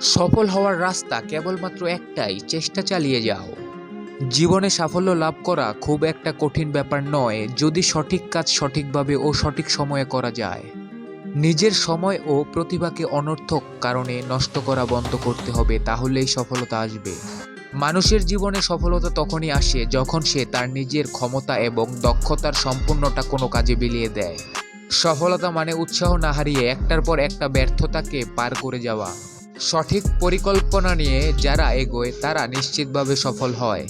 সফল হওয়ার রাস্তা কেবলমাত্র একটাই, চেষ্টা চালিয়ে যাও। জীবনে সাফল্য লাভ করা খুব একটা কঠিন ব্যাপার নয়, যদি সঠিক কাজ সঠিকভাবে ও সঠিক সময়ে করা যায়। নিজের সময় ও প্রতিভাকে অনর্থক কারণে নষ্ট করা বন্ধ করতে হবে, তাহলেই সফলতা আসবে। মানুষের জীবনে সফলতা তখনই আসে যখন সে তার নিজের ক্ষমতা এবং দক্ষতার সম্পূর্ণটা কোনো কাজে বিলিয়ে দেয়। সফলতা মানে উৎসাহ না হারিয়ে একটার পর একটা ব্যর্থতাকে পার করে যাওয়া। সঠিক পরিকল্পনা নিয়ে যারা এগোয়, তারা নিশ্চিতভাবে সফল হয়।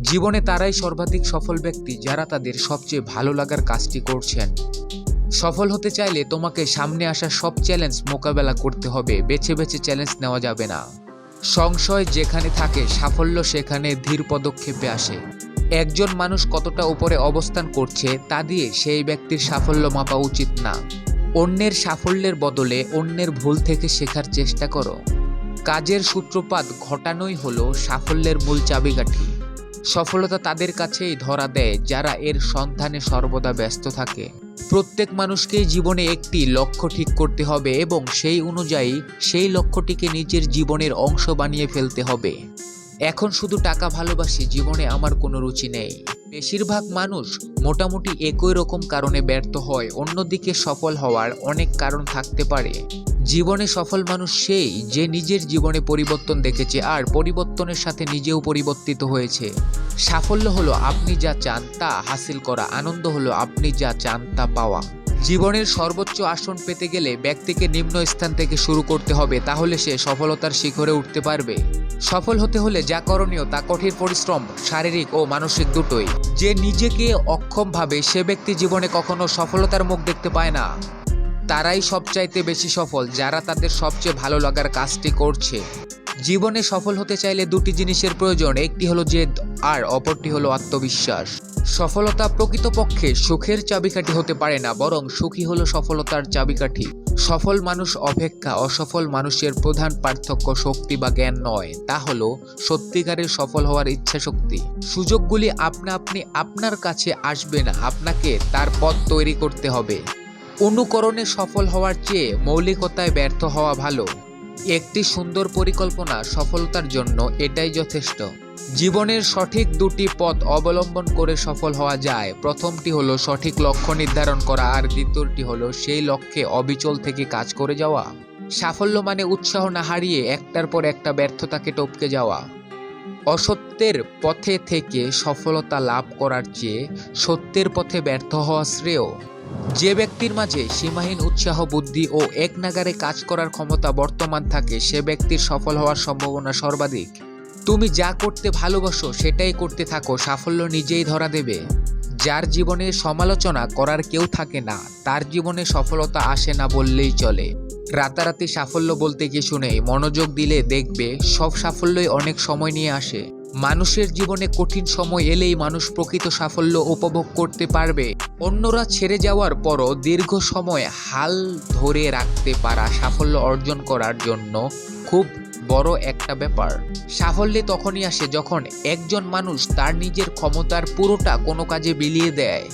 জীবনে তারাই সর্বাধিক সফল ব্যক্তি যারা তাদের সবচেয়ে ভালো লাগার কাজটি করছেন। সফল হতে চাইলে তোমাকে সামনে আসা সব চ্যালেঞ্জ মোকাবেলা করতে হবে, বেছে বেছে চ্যালেঞ্জ নেওয়া যাবে না। সংশয় যেখানে থাকে, সাফল্য সেখানে ধীর পদক্ষেপে আসে। একজন মানুষ কতটা উপরে অবস্থান করছে, তা দিয়ে সেই ব্যক্তির সাফল্য মাপা উচিত না। অন্যের সাফল্যের বদলে অন্যের ভুল থেকে শেখার চেষ্টা করো। কাজের সূত্রপাত ঘটানোই হলো সাফল্যের মূল চাবিকাঠি। সফলতা তাদের কাছেই ধরা দেয় যারা এর সন্ধানে সর্বদা ব্যস্ত থাকে। প্রত্যেক মানুষকেই জীবনে একটি লক্ষ্য ঠিক করতে হবে এবং সেই অনুযায়ী সেই লক্ষ্যটিকে নিজের জীবনের অংশ বানিয়ে ফেলতে হবে। এখন শুধু টাকা ভালোবাসি, জীবনে আমার কোনো রুচি নেই। বেশিরভাগ মানুষ মোটামুটি একই রকম কারণে ব্যর্থ হয়, অন্যদিকে সফল হওয়ার অনেক কারণ থাকতে পারে। জীবনে সফল মানুষ সেই যে নিজের জীবনে পরিবর্তন দেখেছে আর পরিবর্তনের সাথে নিজেও পরিবর্তিত হয়েছে। সাফল্য হলো আপনি যা চান তা হাসিল করা, আনন্দ হলো আপনি যা চান তা পাওয়া। জীবনের সর্বোচ্চ আসন পেতে গেলে ব্যক্তিকে নিম্ন স্থান থেকে শুরু করতে হবে, তাহলে সে সফলতার শিখরে উঠতে পারবে। সফল হতে হলে যা করণীয় তা কঠিন পরিশ্রম, শারীরিক ও মানসিক দুটোই। যে নিজেকে অক্ষম ভাবে সে ব্যক্তি জীবনে কখনো সফলতার মুখ দেখতে পায় না। তারাই সবচাইতে বেশি সফল, যারা তাদের সবচেয়ে ভালো লাগার কাজটি করছে। জীবনে সফল হতে চাইলে দুটি জিনিসের প্রয়োজন, একটি হলো জেদ আর অপরটি হলো আত্মবিশ্বাস। সফলতা প্রকৃতপক্ষে সুখের চাবিকাঠি হতে পারে না, বরং সুখী হলো সফলতার চাবিকাঠি। সফল মানুষ অপেক্ষা, অসফল মানুষের প্রধান পার্থক্য শক্তি বা জ্ঞান নয়, তা হলো সত্যিকারের সফল হওয়ার ইচ্ছা শক্তি সুযোগগুলি আপনা আপনি আপনার কাছে আসবে না, আপনাকে তার পথ তৈরি করতে হবে। অনুকরণে সফল হওয়ার চেয়ে মৌলিকতায় ব্যর্থ হওয়া ভালো। একটি সুন্দর পরিকল্পনা সফলতার জন্য এটাই যথেষ্ট। জীবনের সঠিক দুটি পথ অবলম্বন করে সফল হওয়া যায়। প্রথমটি হলো সঠিক লক্ষ্য নির্ধারণ করা আর দ্বিতীয়টি হলো সেই লক্ষ্যে অবিচল থেকে কাজ করে যাওয়া। সাফল্য মানে উৎসাহ না হারিয়ে একটার পর একটা ব্যর্থতাকে টপকে যাওয়া। অসত্যের পথে থেকে সফলতা লাভ করার চেয়ে সত্যের পথে ব্যর্থ হওয়া শ্রেয়। যে ব্যক্তির মাঝে সীমাহীন উৎসাহ, বুদ্ধি ও এক নাগারে কাজ করার ক্ষমতা বর্তমান থাকে, সে ব্যক্তির সফল হওয়ার সম্ভাবনা সর্বাধিক। তুমি যা করতে ভালোবাসো, সেটাই করতে থাকো, সাফল্য নিজেই ধরা দেবে। যার জীবনে সমালোচনা করার কেউ থাকে না, তার জীবনে সফলতা আসে না বললেই চলে। রাতারাতি সাফল্য বলতে কিছু নেই মনোযোগ দিলে দেখবে, সব সাফল্যই অনেক সময় নিয়ে আসে। মানুষের জীবনে কঠিন সময় এলেই মানুষ প্রকৃত সাফল্য উপভোগ করতে পারবে। অন্যরা ছেড়ে যাওয়ার পরও দীর্ঘ সময় হাল ধরে রাখতে পারা সাফল্য অর্জন করার জন্য খুব বড় একটা ব্যাপার। সাফল্যে তখনই আসে যখন একজন মানুষ তার নিজের ক্ষমতার পুরোটা কোনো কাজে বিলিয়ে দেয়।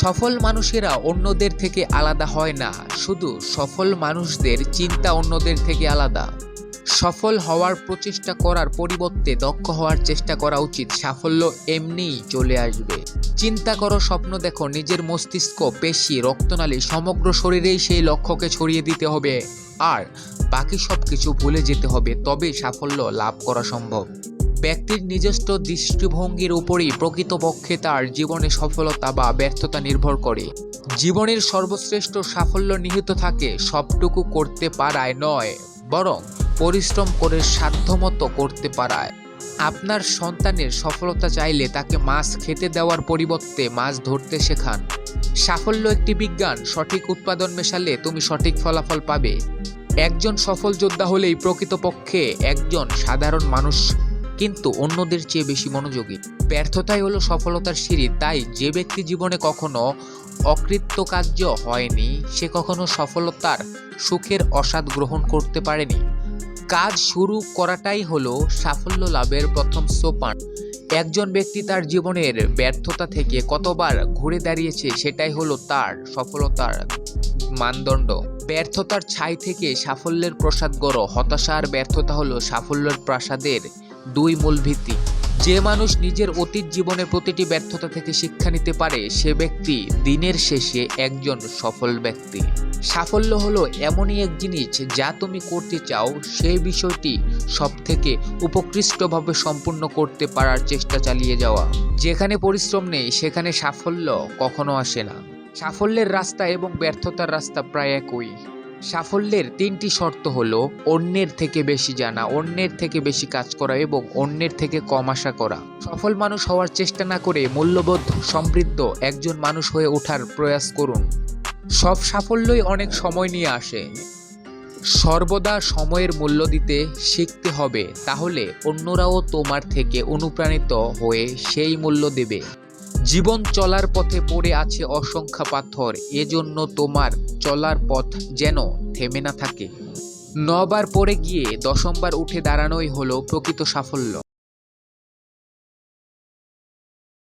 সফল মানুষেরা অন্যদের থেকে আলাদা হয় না, শুধু সফল মানুষদের চিন্তা অন্যদের থেকে আলাদা। সফল হওয়ার প্রচেষ্টা করার পরিবর্তে দক্ষ হওয়ার চেষ্টা করা উচিত। সাফল্য এমনিই চলে আসবে। চিন্তা করো, স্বপ্ন দেখো, নিজের মস্তিষ্ক, পেশি, রক্তনালী সমগ্র শরীরেই সেই লক্ষ্যকে ছড়িয়ে দিতে হবে। আর বাকি সব কিছু ভুলে যেতে হবে তবে সাফল্য লাভ করা সম্ভব। ব্যক্তির নিজস্ব দৃষ্টিভঙ্গির উপরেই প্রকৃতপক্ষে তার জীবনে সফলতা বা ব্যর্থতা নির্ভর করে। জীবনের সর্বশ্রেষ্ঠ সাফল্য নিহিত থাকে, সবটুকু করতে পারায় নয়, বরং পরিশ্রম করে সাধ্যমতো করতে পারায়। আপনার সন্তানের সফলতা চাইলে তাকে মাছ খেতে দেওয়ার পরিবর্তে মাছ ধরতে শেখান। সাফল্য একটি বিজ্ঞান, সঠিক উৎপাদন মেশালে তুমি সঠিক ফলাফল পাবে। একজন সফল যোদ্ধা হলেই প্রকৃতপক্ষে একজন সাধারণ মানুষ, কিন্তু অন্যদের চেয়ে বেশি মনোযোগী। ব্যর্থতাই হলো সফলতার সিঁড়ি, তাই যে ব্যক্তি জীবনে কখনো অকৃতকার্য হয়নি, সে কখনো সফলতার সুখের অসাদ গ্রহণ করতে পারেনি। কাজ শুরু করাটাই হলো সাফল্য লাভের প্রথম সোপান। একজন ব্যক্তি তার জীবনের ব্যর্থতা থেকে কতবার ঘুরে দাঁড়িয়েছে সেটাই হলো তার সফলতার মানদণ্ড। ব্যর্থতার ছাই থেকে সাফল্যের প্রসাদ গড়। হতাশা আর ব্যর্থতা হলো সাফল্যের প্রাসাদের দুই মূল ভিত্তি যে মানুষ নিজের অতীত জীবনের প্রতিটি ব্যর্থতা থেকে শিক্ষা নিতে পারে, সে ব্যক্তি দিনের শেষে একজন সফল ব্যক্তি। সাফল্য হলো এমনই এক জিনিস যা তুমি করতে চাও সেই বিষয়টি সব থেকে উপকৃষ্টভাবে সম্পূর্ণ করতে পারার চেষ্টা চালিয়ে যাওয়া। যেখানে পরিশ্রম নেই, সেখানে সাফল্য কখনো আসে না। সাফল্যের রাস্তা এবং ব্যর্থতার রাস্তা প্রায় একই। সাফল্যের তিনটি শর্ত হলো অন্যের থেকে বেশি জানা, অন্যের থেকে বেশি কাজ করা এবং অন্যের থেকে কম আশা করা। সফল মানুষ হওয়ার চেষ্টা না করে মূল্যবোধ, সমৃদ্ধ একজন মানুষ হয়ে ওঠার প্রয়াস করুন। সব সাফল্যই অনেক সময় নিয়ে আসে। সর্বদা সময়ের মূল্য দিতে শিখতে হবে, তাহলে অন্যরাও তোমার থেকে অনুপ্রাণিত হয়ে সেই মূল্য দেবে। জীবন চলার পথে পড়ে আছে অসংখ্য পাথর। এজন্য তোমার চলার পথ যেন থেমে না থাকে। নবার পড়ে গিয়ে দশমবার উঠে দাঁড়ানোই হলো প্রকৃত সাফল্য।